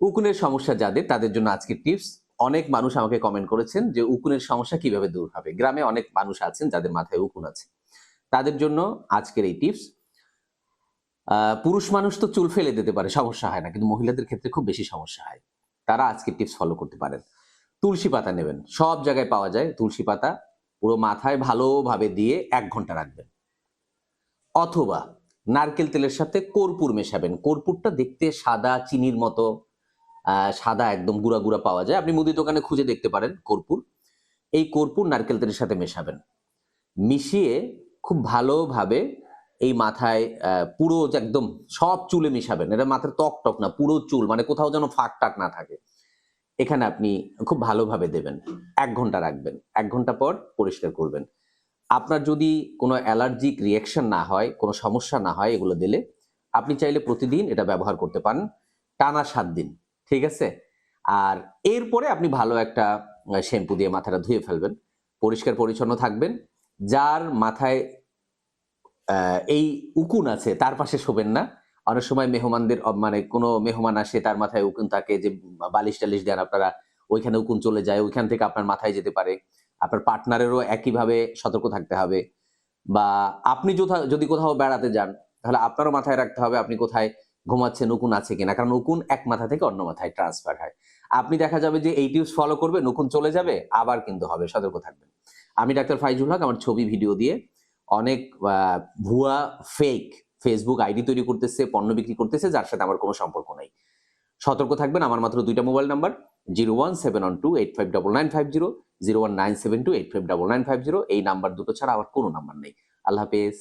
উকুনের সমস্যা যাদের, তাদের জন্য আজকের টিপস অনেক মানুষ আমাকে কমেন্ট করেছেন যে উকুনের সমস্যা কীভাবে দূর হবে। গ্রামে অনেক মানুষ আছেন যাদের মাথায় উকুন আছে। তাদের জন্য আজকের এই টিপস পুরুষ মানুষ তো চুল ফেলে দিতে পারে, সমস্যা হয় না। কিন্তু মহিলাদের ক্ষেত্রে খুব বেশি সমস্যা হয়। তারা আজকের টিপস ফলো করতে পারেন। তুলসী পাতা নেবেন। সব জায়গায় পাওয়া যায় তুলসী পাতা। পুরো মাথায় ভালোভাবে দিয়ে এক ঘণ্টা রাখবেন। অথবা নারকেল তেলের সাথে কর্পূর মেশাবেন। কর্পূরটা দেখতে সাদা, চিনির মতো। সাদা একদম গুঁড়া গুঁড়া পাওয়া যায়। আপনি মুদি দোকানে খুঁজে দেখতে পারেন কর্পূর। এই কর্পূর নারকেল তেলের সাথে মেশাবেন। মিশিয়ে খুব ভালোভাবে এই মাথায় পুরো একদম সব চুলে মিশাবেন। এটা মাথার টক টক না, পুরো চুল মানে কোথাও যেন ফাঁক টাক না থাকে। এখানে আপনি খুব ভালোভাবে দেবেন। এক ঘণ্টা রাখবেন। এক ঘণ্টা পর পরিষ্কার করবেন। আপনার যদি কোনো অ্যালার্জিক রিয়াকশন না হয়, কোনো সমস্যা না হয় এগুলো দিলে, আপনি চাইলে প্রতিদিন এটা ব্যবহার করতে পারেন। টানা সাত দিন। ঠিক আছে? আর এরপরে আপনি ভালো একটা শ্যাম্পু দিয়ে মাথাটা ধুয়ে ফেলবেন। পরিষ্কার পরিচ্ছন্ন থাকবেন। যার মাথায় এই উকুন আছে, তার পাশে শোবেন না। অনেক সময় মেহমানদের মানে কোনো মেহমান আসে, তার মাথায় উকুন থাকে যে, বালিশ টালিশ দেন আপনারা, ওইখানে উকুন চলে যায়, ওইখান থেকে আপনার মাথায় যেতে পারে। আপনার পার্টনারেরও একইভাবে সতর্ক থাকতে হবে। বা আপনি যদি কোথাও বেড়াতে যান, তাহলে আপনারও মাথায় রাখতে হবে, আপনি কোথায় ঘুমাচ্ছেন নকুন আছে কিনা? কারণ নকুন এক মাথা থেকে অন্য মাথায় ট্রান্সফার হয়। আপনি দেখা যাবে যে এই টিপস ফলো করবেন নকুন চলে যাবে, আবার কিন্তু হবে। সতর্ক থাকবেন। আমি ডাক্তার ফাইজুল হক, আমার ছবি ভিডিও দিয়ে অনেক ভুয়া ফেক ফেসবুক আইডি তৈরি করতেছে, পণ্য বিক্রি করতেছে, যার সাথে আমার কোনো সম্পর্ক নাই। সতর্ক থাকবেন, আমার মাত্র দুইটা mobile number zero one seven one two eight five double nine five zero zero one nine seven two eight five double nine five zero এই নাম্বার দুটো ছাড়া আমার কোনো নাম্বার নেই। আল্লাহ হাফেজ।